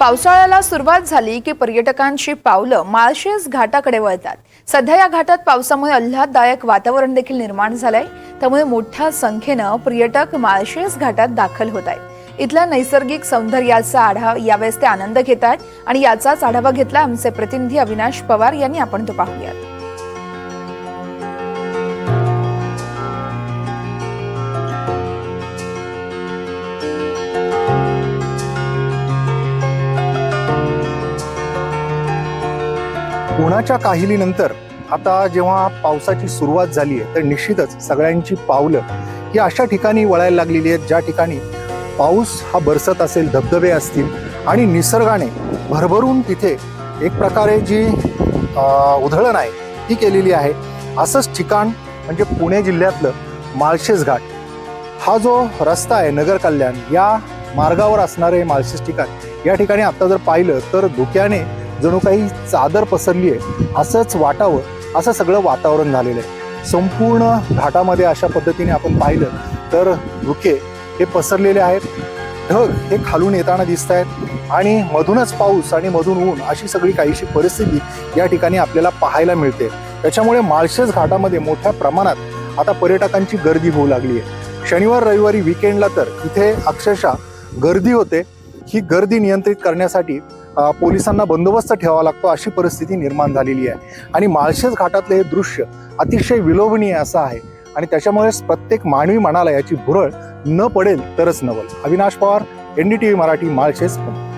पावसाळ्याला सुरुवात झाली की पर्यटकांची पावलं माळशेज घाटाकडे वळतात. सध्या या घाटात पावसामुळे आल्हाददायक वातावरण देखील निर्माण झालंय. त्यामुळे मोठ्या संख्येनं पर्यटक माळशेज घाटात दाखल होत आहेत. इथल्या नैसर्गिक सौंदर्याचा आढावा यावेळेस ते आनंद घेत आहेत आणि याचाच आढावा घेतला आमचे प्रतिनिधी अविनाश पवार यांनी. आपण तो पाहूयात. उन्हाच्या काहिलीनंतर आता जेव्हा पावसाची सुरुवात झाली आहे तर निश्चितच सगळ्यांची पावलं ही अशा ठिकाणी वळायला लागलेली आहेत ज्या ठिकाणी पाऊस हा बरसत असेल धबधबे असतील आणि निसर्गाने भरभरून तिथे एक प्रकारे जी उधळण आहे ती केलेली आहे. असंच ठिकाण म्हणजे पुणे जिल्ह्यातलं माळशेज घाट. हा जो रस्ता आहे नगर कल्याण या मार्गावर असणारे माळशेज ठिकाण या ठिकाणी आता जर पाहिलं तर धुक्याने जणू काही चादर पसरली आहे असंच वाटावं असं सगळं वातावरण झालेलं आहे. संपूर्ण घाटामध्ये अशा पद्धतीने आपण पाहिलं तर धुके हे पसरलेले आहेत. ढग हे खालून येताना दिसत आहेत आणि मधूनच पाऊस आणि मधून ऊन अशी सगळी काहीशी परिस्थिती या ठिकाणी आपल्याला पाहायला मिळते. त्याच्यामुळे माळशेज घाटामध्ये मोठ्या प्रमाणात आता पर्यटकांची गर्दी होऊ लागली आहे. शनिवार रविवारी विकेंडला तर इथे अक्षरशः गर्दी होते. ही गर्दी नियंत्रित करण्यासाठी पोलिसांना बंदोबस्त ठेवावा लागतो अशी परिस्थिती निर्माण झालेली आहे. आणि माळशेज घाटातलं हे दृश्य अतिशय विलोभनीय असं आहे. आणि त्याच्यामुळेच प्रत्येक मानवी मनाला याची भुरळ न पडेल तरच नवल. Avinash Pawar N D T V Marathi Malshej Pune.